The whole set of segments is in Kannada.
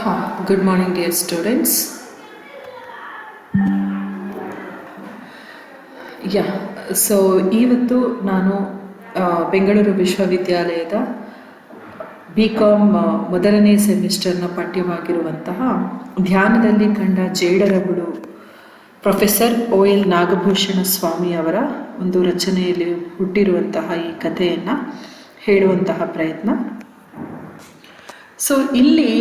ಹಾಂ good morning dear students ya so ಇವತ್ತು ನಾನು ಬೆಂಗಳೂರು ವಿಶ್ವವಿದ್ಯಾಲಯದ ಬಿ ಕಾಮ್ ಮೊದಲನೇ ಸೆಮಿಸ್ಟರ್ನ ಪಠ್ಯವಾಗಿರುವಂತಹ ಧ್ಯಾನದಲ್ಲಿ ಕಂಡ ಜೇಡರಗಳು professor O L Nagabhushana Swamy ಅವರ ಒಂದು ರಚನೆಯಲ್ಲಿ ಹುಟ್ಟಿರುವಂತಹ ಈ ಕಥೆಯನ್ನು ಹೇಳುವಂತಹ ಪ್ರಯತ್ನ. ಸೊ ಇಲ್ಲಿ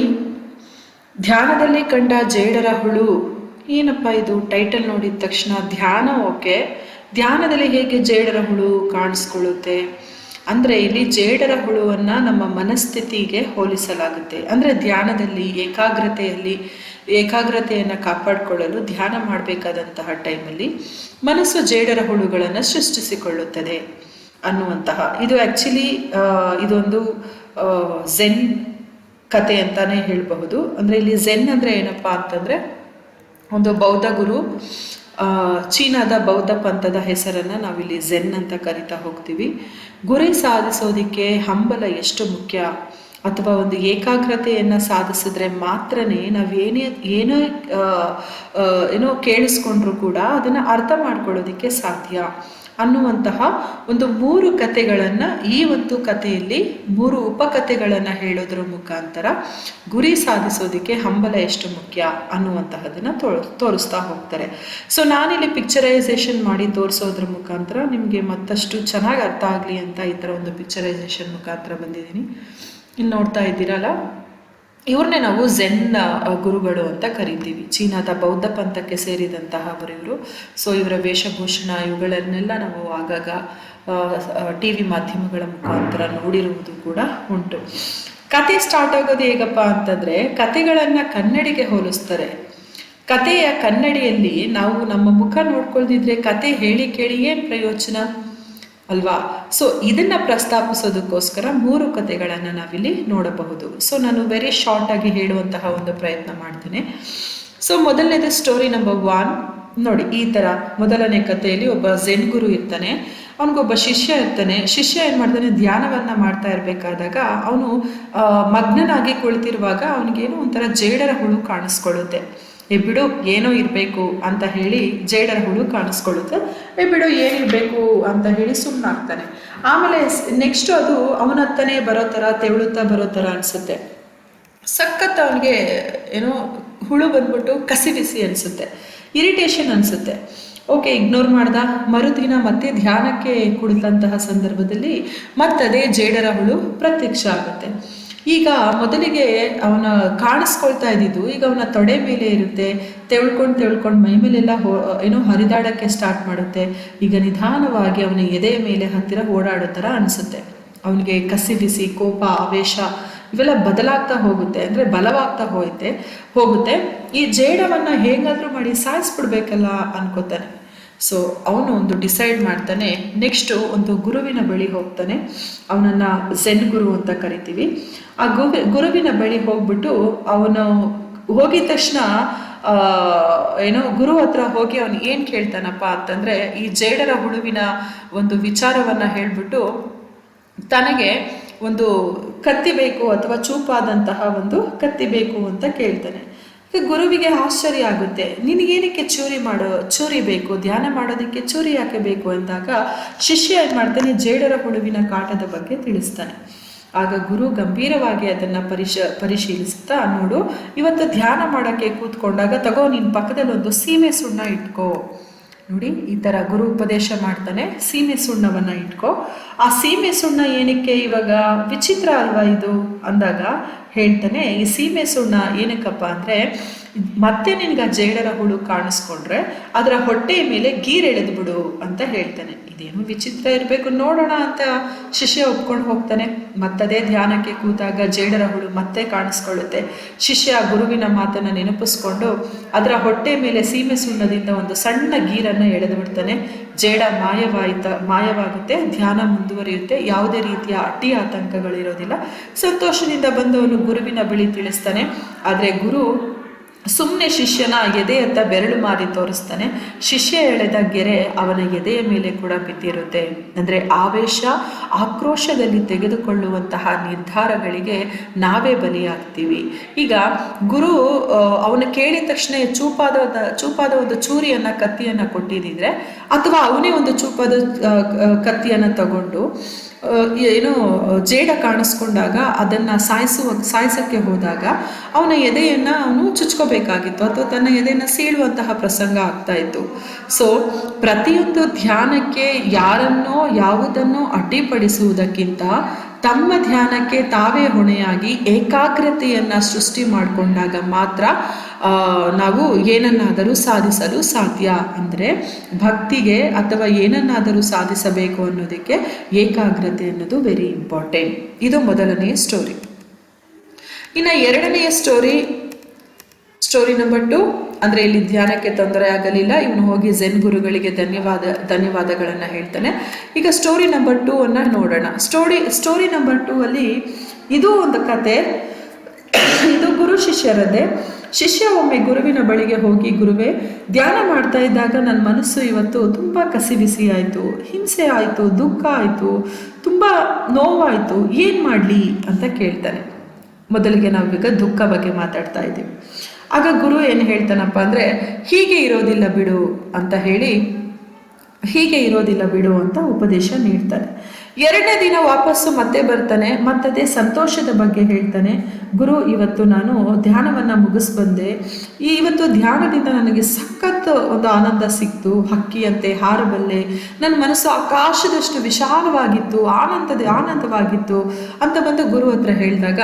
ಧ್ಯಾನದಲ್ಲಿ ಕಂಡ ಜೇಡರ ಹುಳು ಏನಪ್ಪ ಇದು ಟೈಟಲ್ ನೋಡಿದ ತಕ್ಷಣ ಧ್ಯಾನ ಓಕೆ. ಧ್ಯಾನದಲ್ಲಿ ಹೇಗೆ ಜೇಡರ ಹುಳು ಕಾಣಿಸ್ಕೊಳ್ಳುತ್ತೆ? ಅಂದರೆ ಇಲ್ಲಿ ಜೇಡರ ಹುಳುವನ್ನು ನಮ್ಮ ಮನಸ್ಥಿತಿಗೆ ಹೋಲಿಸಲಾಗುತ್ತೆ. ಅಂದರೆ ಧ್ಯಾನದಲ್ಲಿ ಏಕಾಗ್ರತೆಯಲ್ಲಿ, ಏಕಾಗ್ರತೆಯನ್ನು ಕಾಪಾಡಿಕೊಳ್ಳಲು ಧ್ಯಾನ ಮಾಡಬೇಕಾದಂತಹ ಟೈಮಲ್ಲಿ ಮನಸ್ಸು ಜೇಡರ ಹುಳುಗಳನ್ನು ಸೃಷ್ಟಿಸಿಕೊಳ್ಳುತ್ತದೆ ಅನ್ನುವಂತಹ. ಇದು ಆ್ಯಕ್ಚುಲಿ ಇದೊಂದು ಝೆನ್ ಕತೆ ಅಂತಾನೆ ಹೇಳಬಹುದು. ಅಂದರೆ ಇಲ್ಲಿ ಝೆನ್ ಅಂದರೆ ಏನಪ್ಪ ಅಂತಂದರೆ ಒಂದು ಬೌದ್ಧ ಗುರು ಚೀನಾದ ಬೌದ್ಧ ಪಂಥದ ಹೆಸರನ್ನು ನಾವಿಲ್ಲಿ ಝೆನ್ ಅಂತ ಕರಿತಾ ಹೋಗ್ತೀವಿ. ಗುರಿ ಸಾಧಿಸೋದಕ್ಕೆ ಹಂಬಲ ಎಷ್ಟು ಮುಖ್ಯ? ಅಥವಾ ಒಂದು ಏಕಾಗ್ರತೆಯನ್ನು ಸಾಧಿಸಿದ್ರೆ ಮಾತ್ರನೇ ನಾವು ಏನೇ ಏನೋ ಕೇಳಿಸ್ಕೊಂಡ್ರೂ ಕೂಡ ಅದನ್ನು ಅರ್ಥ ಮಾಡ್ಕೊಳ್ಳೋದಕ್ಕೆ ಸಾಧ್ಯ. ಅನ್ನುವಂತಹ ಒಂದು ಮೂರು ಕತೆಗಳನ್ನು ಈ ಒಂದು ಕಥೆಯಲ್ಲಿ ಮೂರು ಉಪಕಥೆಗಳನ್ನು ಹೇಳೋದ್ರ ಮುಖಾಂತರ ಗುರಿ ಸಾಧಿಸೋದಕ್ಕೆ ಹಂಬಲ ಎಷ್ಟು ಮುಖ್ಯ ಅನ್ನುವಂತಹದನ್ನು ತೋ, ತೋರಿಸ್ತಾ ಹೋಗ್ತಾರೆ. ಸೊ ನಾನಿಲ್ಲಿ ಪಿಕ್ಚರೈಸೇಷನ್ ಮಾಡಿ ತೋರಿಸೋದ್ರ ಮುಖಾಂತರ ನಿಮಗೆ ಮತ್ತಷ್ಟು ಚೆನ್ನಾಗಿ ಅರ್ಥ ಆಗಲಿ ಅಂತ ಈ ಥರ ಒಂದು ಪಿಕ್ಚರೈಸೇಷನ್ ಮುಖಾಂತರ ಬಂದಿದ್ದೀನಿ. ಇಲ್ಲಿ ನೋಡ್ತಾ ಇದ್ದೀರಲ್ಲ? ಇವ್ರನ್ನೇ ನಾವು ಝೆನ್ ಗುರುಗಳು ಅಂತ ಕರಿತೀವಿ. ಚೀನಾದ ಬೌದ್ಧ ಪಂಥಕ್ಕೆ ಸೇರಿದಂತಹ ಇವರು ಸೊ ಇವರ ವೇಷಭೂಷಣ ಇವುಗಳನ್ನೆಲ್ಲ ನಾವು ಆಗಾಗ ಟಿ ವಿ ಮಾಧ್ಯಮಗಳ ಮುಖಾಂತರ ನೋಡಿರುವುದು ಕೂಡ ಉಂಟು. ಕತೆ ಸ್ಟಾರ್ಟ್ ಆಗೋದು ಹೇಗಪ್ಪ ಅಂತಂದರೆ ಕತೆಗಳನ್ನು ಕನ್ನಡಿಗೆ ಹೋಲಿಸ್ತಾರೆ. ಕತೆಯ ಕನ್ನಡಿಯಲ್ಲಿ ನಾವು ನಮ್ಮ ಮುಖ ನೋಡ್ಕೊಳ್ದಿದ್ರೆ ಕತೆ ಹೇಳಿ ಕೇಳಿ ಏನು ಪ್ರಯೋಜನ? ಅಲ್ವಾ? ಸೊ ಇದನ್ನ ಪ್ರಸ್ತಾಪಿಸೋದಕ್ಕೋಸ್ಕರ ಮೂರು ಕಥೆಗಳನ್ನು ನಾವಿಲ್ಲಿ ನೋಡಬಹುದು. ಸೊ ನಾನು ವೆರಿ ಶಾರ್ಟ್ ಆಗಿ ಹೇಳುವಂತಹ ಒಂದು ಪ್ರಯತ್ನ ಮಾಡ್ತೇನೆ. ಸೊ ಮೊದಲನೇದು ಸ್ಟೋರಿ ನಂಬರ್ ಒನ್ ನೋಡಿ, ಈ ಥರ ಮೊದಲನೇ ಕಥೆಯಲ್ಲಿ ಒಬ್ಬ ಝೆನ್ ಗುರು ಇರ್ತಾನೆ. ಅವನಿಗೊಬ್ಬ ಶಿಷ್ಯ ಇರ್ತಾನೆ. ಶಿಷ್ಯ ಏನು ಮಾಡ್ತಾನೆ? ಧ್ಯಾನವನ್ನ ಮಾಡ್ತಾ ಇರಬೇಕಾದಾಗ ಅವನು ಮಗ್ನನಾಗಿ ಕುಳಿತಿರುವಾಗ ಅವನಿಗೇನೋ ಒಂಥರ ಜೇಡರ ಹುಳು ಕಾಣಿಸ್ಕೊಳ್ಳುತ್ತೆ. ಏ ಬಿಡು, ಏನೋ ಇರಬೇಕು ಅಂತ ಹೇಳಿ ಜೇಡರ ಹುಳು ಕಾಣಿಸ್ಕೊಳ್ಳುತ್ತೆ. ಏ ಬಿಡು ಏನಿರಬೇಕು ಅಂತ ಹೇಳಿ ಸುಮ್ಮನಾಗ್ತಾನೆ ಆಮೇಲೆ ನೆಕ್ಸ್ಟ್ ಅದು ಅವನತ್ತನೇ ಬರೋ ಥರ, ತೆವಳುತ್ತಾ ಬರೋ ಥರ ಅನಿಸುತ್ತೆ. ಸಖತ್ ಅವನಿಗೆ ಏನೋ ಹುಳು ಬಂದ್ಬಿಟ್ಟು ಕಸಿ ಬಿಸಿ ಅನಿಸುತ್ತೆ. ಇರಿಟೇಷನ್ ಅನಿಸುತ್ತೆ. ಓಕೆ ಇಗ್ನೋರ್ ಮಾಡ್ದ. ಮರುದಿನ ಮತ್ತೆ ಧ್ಯಾನಕ್ಕೆ ಕುಳಿತಂತಹ ಸಂದರ್ಭದಲ್ಲಿ ಮತ್ತದೇ ಜೇಡರ ಹುಳು ಪ್ರತ್ಯಕ್ಷ ಆಗುತ್ತೆ. ಈಗ ಮೊದಲಿಗೆ ಅವನ ಕಾಣಿಸ್ಕೊಳ್ತಾ ಇದ್ದಿದ್ದು, ಈಗ ಅವನ ತೊಡೆ ಮೇಲೆ ಇರುತ್ತೆ, ತೆಳ್ಕೊಂಡು ತೆಳ್ಕೊಂಡು ಮೈ ಮೇಲೆಲ್ಲ ಹೋ, ಏನೋ ಹರಿದಾಡಕ್ಕೆ ಸ್ಟಾರ್ಟ್ ಮಾಡುತ್ತೆ. ಈಗ ನಿಧಾನವಾಗಿ ಅವನ ಎದೆಯ ಮೇಲೆ ಹತ್ತಿರ ಓಡಾಡೋ ಥರ ಅನಿಸುತ್ತೆ. ಅವನಿಗೆ ಕಸಿ ಬಿಸಿ, ಕೋಪ, ಆವೇಶ ಇವೆಲ್ಲ ಬದಲಾಗ್ತಾ ಹೋಗುತ್ತೆ, ಅಂದರೆ ಬಲವಾಗ್ತಾ ಹೋಯ್ತೆ, ಹೋಗುತ್ತೆ. ಈ ಜೇಡವನ್ನು ಹೇಗಾದರೂ ಮಾಡಿ ಸಾಯಿಸ್ಬಿಡ್ಬೇಕಲ್ಲ ಅನ್ಕೋತಾನೆ. ಸೊ ಅವನು ಒಂದು ಡಿಸೈಡ್ ಮಾಡ್ತಾನೆ ನೆಕ್ಸ್ಟು ಒಂದು ಗುರುವಿನ ಬಳಿ ಹೋಗ್ತಾನೆ. ಅವನನ್ನು ಝೆನ್ ಗುರು ಅಂತ ಕರಿತೀವಿ. ಆ ಗುರು, ಗುರುವಿನ ಬಳಿ ಹೋಗ್ಬಿಟ್ಟು ಅವನು ಹೋಗಿದ ತಕ್ಷಣ ಏನೋ ಗುರು ಹತ್ರ ಹೋಗಿ ಅವನು ಏನು ಕೇಳ್ತಾನಪ್ಪ ಅಂತಂದರೆ, ಈ ಜೇಡರ ಹುಳುವಿನ ಒಂದು ವಿಚಾರವನ್ನು ಹೇಳ್ಬಿಟ್ಟು ತನಗೆ ಒಂದು ಕತ್ತಿ ಬೇಕು ಅಥವಾ ಚೂಪಾದಂತಹ ಒಂದು ಕತ್ತಿ ಬೇಕು ಅಂತ ಕೇಳ್ತಾನೆ. ಗುರುವಿಗೆ ಆಶ್ಚರ್ಯ ಆಗುತ್ತೆ. ನಿನಗೇನಕ್ಕೆ ಚೂರಿ ಮಾಡೋ, ಚೂರಿ ಬೇಕು, ಧ್ಯಾನ ಮಾಡೋದಕ್ಕೆ ಚೂರಿ ಯಾಕೆ ಬೇಕು ಅಂದಾಗ ಶಿಷ್ಯ ಏನು ಮಾಡ್ತಾನೆ, ಜೇಡರ ಹುಳುವಿನ ಕಾಟದ ಬಗ್ಗೆ ತಿಳಿಸ್ತಾನೆ. ಆಗ ಗುರು ಗಂಭೀರವಾಗಿ ಅದನ್ನು ಪರಿಶ ಪರಿಶೀಲಿಸ್ತಾ ನೋಡು, ಇವತ್ತು ಧ್ಯಾನ ಮಾಡೋಕ್ಕೆ ಕೂತ್ಕೊಂಡಾಗ ತಗೋ ನಿನ್ನ ಪಕ್ಕದಲ್ಲಿ ಒಂದು ಸೀಮೆ ಸುಣ್ಣ ಇಟ್ಕೋ. ನೋಡಿ, ಈ ಥರ ಗುರು ಉಪದೇಶ ಮಾಡ್ತಾನೆ. ಸೀಮೆ ಸುಣ್ಣವನ್ನು ಇಟ್ಕೋ. ಆ ಸೀಮೆ ಸುಣ್ಣ ಏನಕ್ಕೆ ಇವಾಗ ವಿಚಿತ್ರ ಅಲ್ವಾ ಇದು? ಅಂದಾಗ ಹೇಳ್ತಾನೆ, ಈ ಸೀಮೆ ಸುಣ್ಣ ಏನಕ್ಕಪ್ಪ ಅಂದರೆ ಮತ್ತೆ ನಿನ್ಗೆ ಆ ಜೇಡರ ಹುಳು ಕಾಣಿಸ್ಕೊಂಡ್ರೆ ಅದರ ಹೊಟ್ಟೆಯ ಮೇಲೆ ಗೀರ್ ಎಳೆದು ಬಿಡು ಅಂತ ಹೇಳ್ತಾನೆ. ಇದೇನು ವಿಚಿತ್ರ ಇರಬೇಕು ನೋಡೋಣ ಅಂತ ಶಿಷ್ಯ ಒಪ್ಕೊಂಡು ಹೋಗ್ತಾನೆ. ಮತ್ತದೇ ಧ್ಯಾನಕ್ಕೆ ಕೂತಾಗ ಜೇಡರ ಹುಳು ಮತ್ತೆ ಕಾಣಿಸ್ಕೊಳ್ಳುತ್ತೆ. ಶಿಷ್ಯ ಗುರುವಿನ ಮಾತನ್ನು ನೆನಪಿಸ್ಕೊಂಡು ಅದರ ಹೊಟ್ಟೆ ಮೇಲೆ ಸೀಮೆ ಸುಣ್ಣದಿಂದ ಒಂದು ಸಣ್ಣ ಗೀರನ್ನು ಎಳೆದು ಬಿಡ್ತಾನೆ. ಜೇಡ ಮಾಯವಾಯಿತ, ಮಾಯವಾಗುತ್ತೆ, ಧ್ಯಾನ ಮುಂದುವರಿಯುತ್ತೆ. ಯಾವುದೇ ರೀತಿಯ ಅಟ್ಟಿ ಆತಂಕಗಳಿರೋದಿಲ್ಲ. ಸಂತೋಷದಿಂದ ಬಂದವನು ಗುರುವಿನ ಬಳಿ ತಿಳಿಸ್ತಾನೆ. ಆದರೆ ಗುರು ಸುಮ್ಮನೆ ಶಿಷ್ಯನ ಎದೆಯತ್ತ ಬೆರಳು ಮಾರಿ ತೋರಿಸ್ತಾನೆ. ಶಿಷ್ಯ ಎಳೆದ ಗೆರೆ ಅವನ ಎದೆಯ ಮೇಲೆ ಕೂಡ ಬಿದ್ದಿರುತ್ತೆ. ಅಂದರೆ ಆವೇಶ, ಆಕ್ರೋಶದಲ್ಲಿ ತೆಗೆದುಕೊಳ್ಳುವಂತಹ ನಿರ್ಧಾರಗಳಿಗೆ ನಾವೇ ಬಲಿಯಾಗ್ತೀವಿ. ಈಗ ಗುರು ಅವನು ಕೇಳಿದ ತಕ್ಷಣ ಚೂಪಾದ ಚೂಪಾದ ಒಂದು ಚೂರಿಯನ್ನ, ಕತ್ತಿಯನ್ನ ಕೊಟ್ಟಿದ್ದಿದ್ರೆ, ಅಥವಾ ಅವನೇ ಒಂದು ಚೂಪಾದ ಕತ್ತಿಯನ್ನ ತಗೊಂಡು ಏನೋ ಜೇಡ ಕಾಣಿಸ್ಕೊಂಡಾಗ ಅದನ್ನು ಸಾಯಿಸುವ, ಸಾಯಿಸೋಕ್ಕೆ ಹೋದಾಗ ಅವನ ಎದೆಯನ್ನು ಅವನು ಚುಚ್ಕೋಬೇಕಾಗಿತ್ತು ಅಥವಾ ತನ್ನ ಎದೆಯನ್ನು ಸೀಳುವಂತಹ ಪ್ರಸಂಗ ಆಗ್ತಾ ಇತ್ತು. ಸೊ ಪ್ರತಿಯೊಂದು ಧ್ಯಾನಕ್ಕೆ ಯಾರನ್ನೋ, ಯಾವುದನ್ನೋ ಅಡ್ಡಿಪಡಿಸುವುದಕ್ಕಿಂತ ತಮ್ಮ ಧ್ಯಾನಕ್ಕೆ ತಾವೇ ಹೊಣೆಯಾಗಿ ಏಕಾಗ್ರತೆಯನ್ನು ಸೃಷ್ಟಿ ಮಾಡಿಕೊಂಡಾಗ ಮಾತ್ರ ನಾವು ಏನನ್ನಾದರೂ ಸಾಧಿಸಲು ಸಾಧ್ಯ ಅಂದರೆ ಭಕ್ತಿಗೆ ಅಥವಾ ಏನನ್ನಾದರೂ ಸಾಧಿಸಬೇಕು ಅನ್ನೋದಕ್ಕೆ ಏಕಾಗ್ರತೆ ಅನ್ನೋದು ವೆರಿ ಇಂಪಾರ್ಟೆಂಟ್ ಇದು ಮೊದಲನೆಯ ಸ್ಟೋರಿ ಇನ್ನು ಎರಡನೆಯ ಸ್ಟೋರಿ ಸ್ಟೋರಿ ನಂಬರ್ ಟು ಅಂದರೆ ಇಲ್ಲಿ ಧ್ಯಾನಕ್ಕೆ ತೊಂದರೆ ಆಗಲಿಲ್ಲ. ಇವನು ಹೋಗಿ ಜೆನ್ ಗುರುಗಳಿಗೆ ಧನ್ಯವಾದ, ಧನ್ಯವಾದಗಳನ್ನು ಹೇಳ್ತಾನೆ. ಈಗ ಸ್ಟೋರಿ ನಂಬರ್ ಟೂ ಅನ್ನು ನೋಡೋಣ. ಸ್ಟೋರಿ ಸ್ಟೋರಿ ನಂಬರ್ ಟೂ ಅಲ್ಲಿ ಇದು ಒಂದು ಕತೆ. ಇದು ಗುರು ಶಿಷ್ಯರದ್ದೇ. ಶಿಷ್ಯ ಒಮ್ಮೆ ಗುರುವಿನ ಬಳಿಗೆ ಹೋಗಿ, ಗುರುವೇ, ಧ್ಯಾನ ಮಾಡ್ತಾ ಇದ್ದಾಗ ನನ್ನ ಮನಸ್ಸು ಇವತ್ತು ತುಂಬ ಕಸಿಬಿಸಿ ಆಯಿತು. ಹಿಂಸೆ ಆಯಿತು, ದುಃಖ ಆಯಿತು, ತುಂಬ ನೋವಾಯಿತು. ಏನು ಮಾಡಲಿ? ಅಂತ ಕೇಳ್ತಾನೆ. ಮೊದಲಿಗೆ ನಾವೀಗ ದುಃಖ ಬಗ್ಗೆ ಮಾತಾಡ್ತಾ ಇದ್ದೀವಿ. ಆಗ ಗುರು ಏನು ಹೇಳ್ತಾನಪ್ಪ ಅಂದರೆ, ಹೀಗೆ ಇರೋದಿಲ್ಲ ಬಿಡು ಅಂತ ಹೇಳಿ, ಹೀಗೆ ಇರೋದಿಲ್ಲ ಬಿಡು ಅಂತ ಉಪದೇಶ ನೀಡ್ತಾನೆ. ಎರಡನೇ ದಿನ ವಾಪಸ್ಸು ಮತ್ತೆ ಬರ್ತಾನೆ, ಮತ್ತದೇ ಸಂತೋಷದ ಬಗ್ಗೆ ಹೇಳ್ತಾನೆ, ಗುರು, ಇವತ್ತು ನಾನು ಧ್ಯಾನವನ್ನು ಮುಗಿಸ್ಬಂದೆ, ಈ ಇವತ್ತು ಧ್ಯಾನದಿಂದ ನನಗೆ ಸಖತ್ ಒಂದು ಆನಂದ ಸಿಕ್ತು. ಹಕ್ಕಿಯಂತೆ ಹಾರಬಲ್ಲೆ. ನನ್ನ ಮನಸ್ಸು ಆಕಾಶದಷ್ಟು ವಿಶಾಲವಾಗಿತ್ತು, ಆನಂದದ, ಆನಂದವಾಗಿತ್ತು ಅಂತ ಬಂದು ಗುರು ಹತ್ರ ಹೇಳಿದಾಗ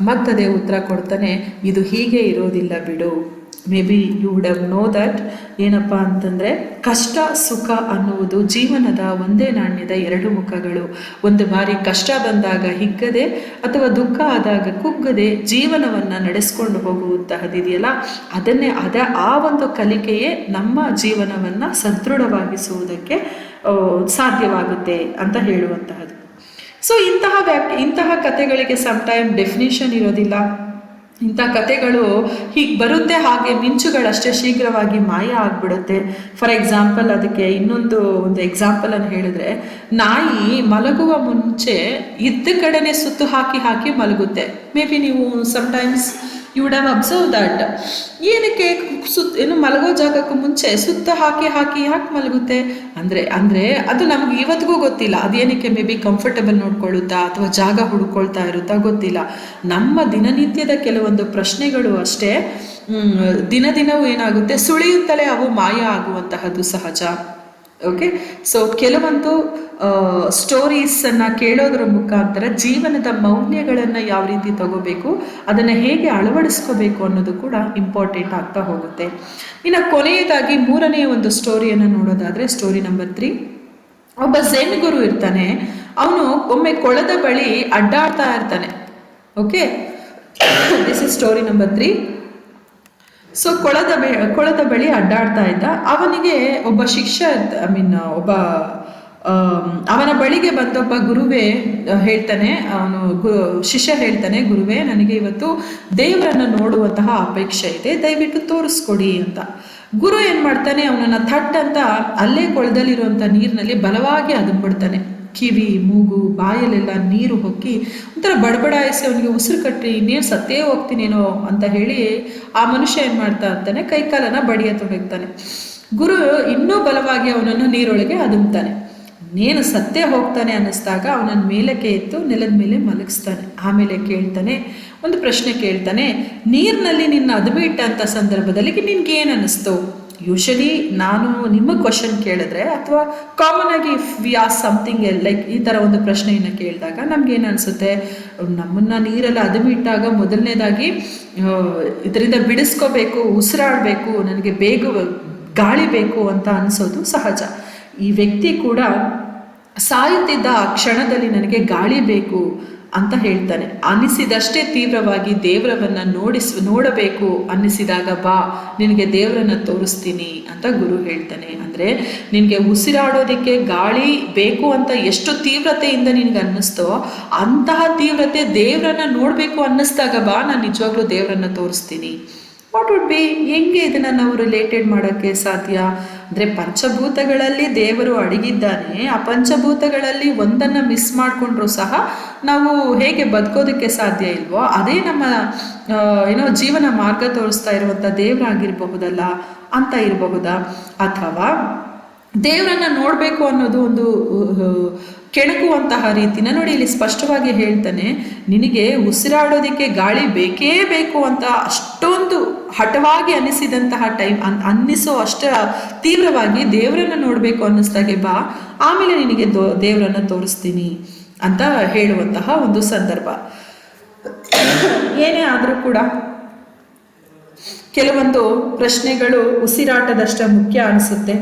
ಮತ್ತದೇ ಉತ್ತರ ಕೊಡ್ತಾನೆ, ಇದು ಹೀಗೆ ಇರೋದಿಲ್ಲ ಬಿಡು. Maybe you would have know that ಏನಪ್ಪ ಅಂತಂದರೆ ಕಷ್ಟ, ಸುಖ ಅನ್ನುವುದು ಜೀವನದ ಒಂದೇ ನಾಣ್ಯದ ಎರಡು ಮುಖಗಳು. ಒಂದು ಬಾರಿ ಕಷ್ಟ ಬಂದಾಗ ಹಿಗ್ಗದೆ ಅಥವಾ ದುಃಖ ಆದಾಗ ಕುಗ್ಗದೆ ಜೀವನವನ್ನು ನಡೆಸ್ಕೊಂಡು ಹೋಗುವಂತಹದಿದೆಯಲ್ಲ ಅದನ್ನೇ ಅದ ಆ ಒಂದು ಕಲಿಕೆಯೇ ನಮ್ಮ ಜೀವನವನ್ನು ಸದೃಢವಾಗಿಸುವುದಕ್ಕೆ ಸಾಧ್ಯವಾಗುತ್ತೆ ಅಂತ ಹೇಳುವಂತಹದ್ದು. ಸೊ ಇಂತಹ ವ್ಯಾಕ್, ಇಂತಹ ಕಥೆಗಳಿಗೆ ಸಮ್ಟೈಮ್ ಡೆಫಿನೇಷನ್ ಇರೋದಿಲ್ಲ. ಇಂಥ ಕಥೆಗಳು ಹೀಗೆ ಬರುತ್ತೆ ಹಾಗೆ ಮಿಂಚುಗಳಷ್ಟೇ ಶೀಘ್ರವಾಗಿ ಮಾಯ ಆಗ್ಬಿಡುತ್ತೆ. ಫಾರ್ ಎಕ್ಸಾಂಪಲ್ ಅದಕ್ಕೆ ಇನ್ನೊಂದು ಒಂದು ಎಕ್ಸಾಂಪಲನ್ನು ಹೇಳಿದ್ರೆ, ನಾಯಿ ಮಲಗುವ ಮುಂಚೆ ಇದ್ದ ಕಡೆನೆ ಸುತ್ತು ಹಾಕಿ ಹಾಕಿ ಮಲಗುತ್ತೆ. ಮೇ ಬಿ ನೀವು sometimes you would have observe that ಏನಕ್ಕೆ ಸುತ್ತ ಏನು ಮಲಗೋ ಜಾಗಕ್ಕೂ ಮುಂಚೆ ಸುತ್ತ ಹಾಕಿ ಹಾಕಿ ಯಾಕೆ ಮಲಗುತ್ತೆ? ಅಂದರೆ ಅಂದರೆ ಅದು ನಮ್ಗೆ ಇವತ್ತಿಗೂ ಗೊತ್ತಿಲ್ಲ. ಅದೇನಕ್ಕೆ ಮೇ ಬಿ ಕಂಫರ್ಟಬಲ್ ನೋಡ್ಕೊಳ್ಳುತ್ತಾ ಅಥವಾ ಜಾಗ ಹುಡ್ಕೊಳ್ತಾ ಇರುತ್ತಾ ಗೊತ್ತಿಲ್ಲ. ನಮ್ಮ ದಿನನಿತ್ಯದ ಕೆಲವೊಂದು ಪ್ರಶ್ನೆಗಳು ಅಷ್ಟೇ. ದಿನ ದಿನವೂ ಏನಾಗುತ್ತೆ? ಸುಳಿಯುತ್ತಲೇ ಅವು ಮಾಯ ಆಗುವಂತಹದ್ದು ಸಹಜ. ಓಕೆ ಸೊ ಕೆಲವೊಂದು ಸ್ಟೋರೀಸನ್ನು ಕೇಳೋದ್ರ ಮುಖಾಂತರ ಜೀವನದ ಮೌಲ್ಯಗಳನ್ನು ಯಾವ ರೀತಿ ತಗೋಬೇಕು, ಅದನ್ನು ಹೇಗೆ ಅಳವಡಿಸ್ಕೋಬೇಕು ಅನ್ನೋದು ಕೂಡ ಇಂಪಾರ್ಟೆಂಟ್ ಆಗ್ತಾ ಹೋಗುತ್ತೆ. ಇನ್ನು ಕೊನೆಯದಾಗಿ ಮೂರನೇ ಒಂದು ಸ್ಟೋರಿಯನ್ನು ನೋಡೋದಾದರೆ ಸ್ಟೋರಿ ನಂಬರ್ ತ್ರೀ ಒಬ್ಬ ಝೆನ್ ಗುರು ಇರ್ತಾನೆ. ಅವನು ಒಮ್ಮೆ ಕೊಳದ ಬಳಿ ಅಡ್ಡಾಡ್ತಾ ಇರ್ತಾನೆ. Okay this is story number three so ಕೊಳದ ಬೆ ಕೊಳದ ಬಳಿ ಅಡ್ಡಾಡ್ತಾ ಇದ್ದ. ಅವನಿಗೆ ಒಬ್ಬ ಶಿಕ್ಷ ಐ ಮೀನ್ ಒಬ್ಬ ಆಮ್, ಅವನ ಬಳಿಗೆ ಬಂದೊಬ್ಬ ಗುರುವೇ ಹೇಳ್ತಾನೆ ಅವನು ಗುರು ಶಿಷ್ಯ ಹೇಳ್ತಾನೆ ಗುರುವೇ ನನಗೆ ಇವತ್ತು ದೇವರನ್ನು ನೋಡುವಂತಹ ಅಪೇಕ್ಷೆ ಇದೆ. ದಯವಿಟ್ಟು ತೋರಿಸ್ಕೊಡಿ ಅಂತ. ಗುರು ಏನ್ಮಾಡ್ತಾನೆ ಅವನನ್ನ ಥಟ್ ಅಂತ ಅಲ್ಲೇ ಕೊಳದಲ್ಲಿರುವಂಥ ನೀರಿನಲ್ಲಿ ಬಲವಾಗಿ ಅದುಂಬಿಡ್ತಾನೆ. ಕಿವಿ, ಮೂಗು ಬಾಯಲ್ಲೆಲ್ಲ ನೀರು ಹೊಕ್ಕಿ ಒಂಥರ ಬಡಬಡಾಯಿಸಿ ಅವನಿಗೆ ಉಸಿರು ಕಟ್ಟಿ ಇನ್ನೇನು ಸತ್ತೇ ಹೋಗ್ತೀನೇನೋ? ಅಂತ ಹೇಳಿ ಆ ಮನುಷ್ಯ ಏನು ಮಾಡ್ತಾ ಇರ್ತಾನೆ, ಕೈಕಾಲನ್ನ ಬಡಿಯತೊಡಗ್ತಾನೆ ಗುರು ಇನ್ನೂ ಬಲವಾಗಿ ಅವನನ್ನು ನೀರೊಳಗೆ ಅದುಮ್ತಾನೆ. ನೇನು ಸತ್ತೇ ಹೋಗ್ತಾನೆ ಅನ್ನಿಸ್ದಾಗ ಅವನನ್ನು ಮೇಲಕ್ಕೆ ಎತ್ತು, ನೆಲದ ಮೇಲೆ ಮಲಗಿಸ್ತಾನೆ. ಆಮೇಲೆ ಕೇಳ್ತಾನೆ, ಒಂದು ಪ್ರಶ್ನೆ ಕೇಳ್ತಾನೆ, ನೀರಿನಲ್ಲಿ ನಿನ್ನ ಅದುಮಿಟ್ಟಂಥ ಸಂದರ್ಭದಲ್ಲಿ ನಿನ್ಗೆ ಏನು ಅನ್ನಿಸ್ತು? ಯೂಶಲಿ ನಾನು ನಿಮ್ಮ ಕ್ವಶನ್ ಕೇಳಿದ್ರೆ ಅಥವಾ ಕಾಮನ್ ಆಗಿ if we are something else like ಈ ಥರ ಒಂದು ಪ್ರಶ್ನೆಯನ್ನು ಕೇಳಿದಾಗ ನಮ್ಗೆ ಏನು ಅನಿಸುತ್ತೆ? ನಮ್ಮನ್ನು ನೀರಲ್ಲಿ ಅದುಮಿಟ್ಟಾಗ ಮೊದಲನೇದಾಗಿ ಇದರಿಂದ ಬಿಡಿಸ್ಕೋಬೇಕು, ಉಸಿರಾಡಬೇಕು, ನನಗೆ ಬೇಗ ಗಾಳಿ ಬೇಕು ಅಂತ ಅನಿಸೋದು ಸಹಜ. ಈ ವ್ಯಕ್ತಿ ಕೂಡ ಸಾಯುತ್ತಿದ್ದ ಆ ಕ್ಷಣದಲ್ಲಿ ನನಗೆ ಗಾಳಿ ಬೇಕು ಅಂತ ಹೇಳ್ತಾನೆ. ಅನ್ನಿಸಿದಷ್ಟೇ ತೀವ್ರವಾಗಿ ದೇವರವನ್ನು ನೋಡಿಸ್, ನೋಡಬೇಕು. ಅನ್ನಿಸಿದಾಗ ಬಾ, ನಿನಗೆ ದೇವರನ್ನ ತೋರಿಸ್ತೀನಿ ಅಂತ ಗುರು ಹೇಳ್ತಾನೆ. ಅಂದರೆ ನಿನಗೆ ಉಸಿರಾಡೋದಕ್ಕೆ ಗಾಳಿ ಬೇಕು ಅಂತ ಎಷ್ಟು ತೀವ್ರತೆಯಿಂದ ನಿನಗೆ ಅನ್ನಿಸ್ತೋ ಅಂತಹ ತೀವ್ರತೆ ದೇವರನ್ನ ನೋಡಬೇಕು ಅನ್ನಿಸ್ದಾಗ ಬಾ, ನಾನು ನಿಜವಾಗ್ಲೂ ದೇವರನ್ನ ತೋರಿಸ್ತೀನಿ. ವಾಟ್ ವುಡ್ ಬಿ ಹೆಂಗೆ ಇದನ್ನು ನಾವು ರಿಲೇಟೆಡ್ ಮಾಡೋಕ್ಕೆ ಸಾಧ್ಯ? ಅಂದರೆ ಪಂಚಭೂತಗಳಲ್ಲಿ ದೇವರು ಅಡಗಿದ್ದಾನೆ, ಆ ಪಂಚಭೂತಗಳಲ್ಲಿ ಒಂದನ್ನು ಮಿಸ್ ಮಾಡಿಕೊಂಡ್ರೂ ಸಹ ನಾವು ಹೇಗೆ ಬದುಕೋದಕ್ಕೆ ಸಾಧ್ಯ ಇಲ್ವೋ, ಅದೇ ನಮ್ಮ ಏನೋ ಜೀವನ ಮಾರ್ಗ ತೋರಿಸ್ತಾ ಇರುವಂಥ ದೇವರಾಗಿರಬಹುದಲ್ಲ ಅಂತ ಇರಬಹುದಾ? ಅಥವಾ ದೇವರನ್ನ ನೋಡಬೇಕು ಅನ್ನೋದು ಒಂದು ಕೆಣಕುವಂತಹ ರೀತಿನ ನೋಡಿ ಇಲ್ಲಿ ಸ್ಪಷ್ಟವಾಗಿ ಹೇಳ್ತಾನೆ, ನಿನಗೆ ಉಸಿರಾಡೋದಕ್ಕೆ ಗಾಳಿ ಬೇಕೇ ಬೇಕು ಅಂತ ಅಷ್ಟೊಂದು ಹಠವಾಗಿ ಅನ್ನಿಸಿದಂತಹ ಟೈಮ್ ಅನ್, ಅನ್ನಿಸೋ ಅಷ್ಟ ತೀವ್ರವಾಗಿ ದೇವರನ್ನ ನೋಡಬೇಕು ಅನ್ನಿಸ್ದಾಗೆ ಬಾ, ಆಮೇಲೆ ನಿನಗೆ ದೇವರನ್ನ ತೋರಿಸ್ತೀನಿ ಅಂತ ಹೇಳುವಂತಹ ಒಂದು ಸಂದರ್ಭ. ಏನೇ ಆದರೂ ಕೂಡ ಕೆಲವೊಂದು ಪ್ರಶ್ನೆಗಳು ಉಸಿರಾಟದಷ್ಟ ಮುಖ್ಯ ಅನಿಸುತ್ತೆ.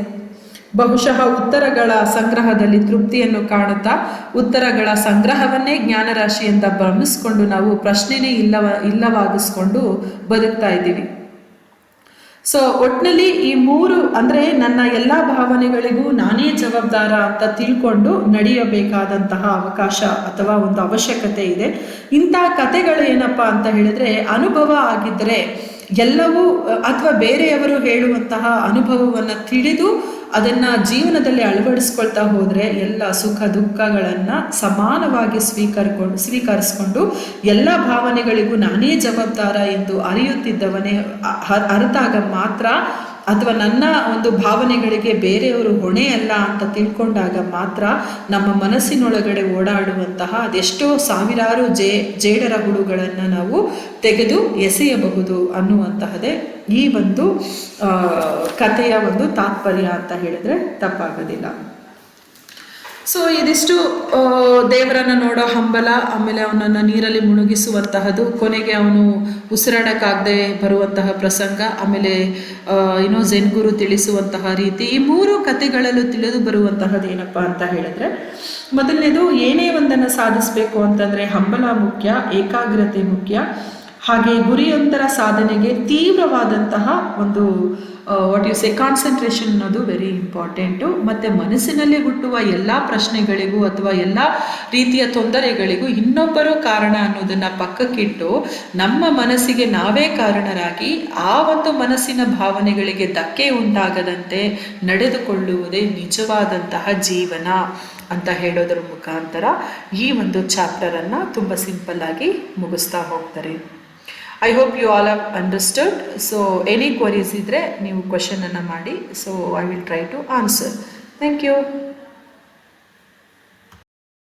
ಬಹುಶಃ ಉತ್ತರಗಳ ಸಂಗ್ರಹದಲ್ಲಿ ತೃಪ್ತಿಯನ್ನು ಕಾಣುತ್ತಾ ಉತ್ತರಗಳ ಸಂಗ್ರಹವನ್ನೇ ಜ್ಞಾನರಾಶಿ ಅಂತ ಭ್ರಮಿಸ್ಕೊಂಡು ನಾವು ಪ್ರಶ್ನೆನೇ ಇಲ್ಲವ, ಇಲ್ಲವಾಗಿಸ್ಕೊಂಡು ಬದುಕ್ತಾ ಇದ್ದೀವಿ. ಸೊ ಒಟ್ಟಿನಲ್ಲಿ ಈ ಮೂರು ಅಂದರೆ ನನ್ನ ಎಲ್ಲ ಭಾವನೆಗಳಿಗೂ ನಾನೇ ಜವಾಬ್ದಾರ ಅಂತ ತಿಳ್ಕೊಂಡು ನಡೆಯಬೇಕಾದಂತಹ ಅವಕಾಶ ಅಥವಾ ಒಂದು ಅವಶ್ಯಕತೆ ಇದೆ. ಇಂಥ ಕಥೆಗಳು ಏನಪ್ಪ ಅಂತ ಹೇಳಿದ್ರೆ, ಅನುಭವ ಆಗಿದ್ದರೆ ಎಲ್ಲವೂ, ಅಥವಾ ಬೇರೆಯವರು ಹೇಳುವಂತಹ ಅನುಭವವನ್ನು ತಿಳಿದು ಅದನ್ನು ಜೀವನದಲ್ಲಿ ಅಳವಡಿಸ್ಕೊಳ್ತಾ ಹೋದರೆ ಎಲ್ಲ ಸುಖ ದುಃಖಗಳನ್ನು ಸಮಾನವಾಗಿ ಸ್ವೀಕರ್ಕೊಂಡು, ಸ್ವೀಕರಿಸ್ಕೊಂಡು ಎಲ್ಲ ಭಾವನೆಗಳಿಗೂ ನಾನೇ ಜವಾಬ್ದಾರ ಎಂದು ಅರಿಯುತ್ತಿದ್ದವನೇ ಅರ್ಥ ಮಾತ್ರ ಅಥವಾ ನನ್ನ ಒಂದು ಭಾವನೆಗಳಿಗೆ ಬೇರೆಯವರು ಹೊಣೆ ಅಲ್ಲ ಅಂತ ತಿಳ್ಕೊಂಡಾಗ ಮಾತ್ರ ನಮ್ಮ ಮನಸ್ಸಿನೊಳಗಡೆ ಓಡಾಡುವಂತಹ ಅದೆಷ್ಟೋ ಸಾವಿರಾರು ಜೇ, ಜೇಡರ ಹುಳುಗಳನ್ನು ನಾವು ತೆಗೆದು ಎಸೆಯಬಹುದು ಅನ್ನುವಂತಹದೇ ಈ ಒಂದು ಕಥೆಯ ಒಂದು ತಾತ್ಪರ್ಯ ಅಂತ ಹೇಳಿದ್ರೆ ತಪ್ಪಾಗೋದಿಲ್ಲ. ಸೊ ಇದಿಷ್ಟು ದೇವರನ್ನು ನೋಡೋ ಹಂಬಲ, ಆಮೇಲೆ ಅವನನ್ನು ನೀರಲ್ಲಿ ಮುಳುಗಿಸುವಂತಹದ್ದು, ಕೊನೆಗೆ ಅವನು ಉಸಿರಾಡಕ್ಕಾಗದೆ ಬರುವಂತಹ ಪ್ರಸಂಗ, ಆಮೇಲೆ ಏನೋ ಜೆನ್ ಗುರು ತಿಳಿಸುವಂತಹ ರೀತಿ, ಈ ಮೂರು ಕಥೆಗಳಲ್ಲೂ ತಿಳಿದು ಬರುವಂತಹದ್ದು ಏನಪ್ಪ ಅಂತ ಹೇಳಿದ್ರೆ, ಮೊದಲನೇದು, ಏನೇ ಒಂದನ್ನು ಸಾಧಿಸಬೇಕು ಅಂತಂದ್ರೆ ಹಂಬಲ ಮುಖ್ಯ, ಏಕಾಗ್ರತೆ ಮುಖ್ಯ ಹಾಗೆ ಗುರಿಯೊಂದರ ಸಾಧನೆಗೆ ತೀವ್ರವಾದಂತಹ ಒಂದು ವಾಟ್ ಯು ಸೆ ಕಾನ್ಸಂಟ್ರೇಷನ್ ಅನ್ನೋದು ವೆರಿ ಇಂಪಾರ್ಟೆಂಟು ಮತ್ತು ಮನಸ್ಸಿನಲ್ಲಿ ಹುಟ್ಟುವ ಎಲ್ಲ ಪ್ರಶ್ನೆಗಳಿಗೂ ಅಥವಾ ಎಲ್ಲ ರೀತಿಯ ತೊಂದರೆಗಳಿಗೂ ಇನ್ನೊಬ್ಬರು ಕಾರಣ ಅನ್ನೋದನ್ನು ಪಕ್ಕಕ್ಕಿಟ್ಟು ನಮ್ಮ ಮನಸ್ಸಿಗೆ ನಾವೇ ಕಾರಣರಾಗಿ ಆ ಒಂದು ಮನಸ್ಸಿನ ಭಾವನೆಗಳಿಗೆ ಧಕ್ಕೆ ಉಂಟಾಗದಂತೆ ನಡೆದುಕೊಳ್ಳುವುದೇ ನಿಜವಾದಂತಹ ಜೀವನ ಅಂತ ಹೇಳೋದ್ರ ಮುಖಾಂತರ ಈ ಒಂದು ಚಾಪ್ಟರನ್ನು ತುಂಬ ಸಿಂಪಲ್ಲಾಗಿ ಮುಗಿಸ್ತಾ ಹೋಗ್ತಾರೆ. I hope you all have understood so any queries ಇದ್ದರೆ ನೀವು ಕ್ವಶನನ್ನು ಮಾಡಿ. So I will try to answer thank you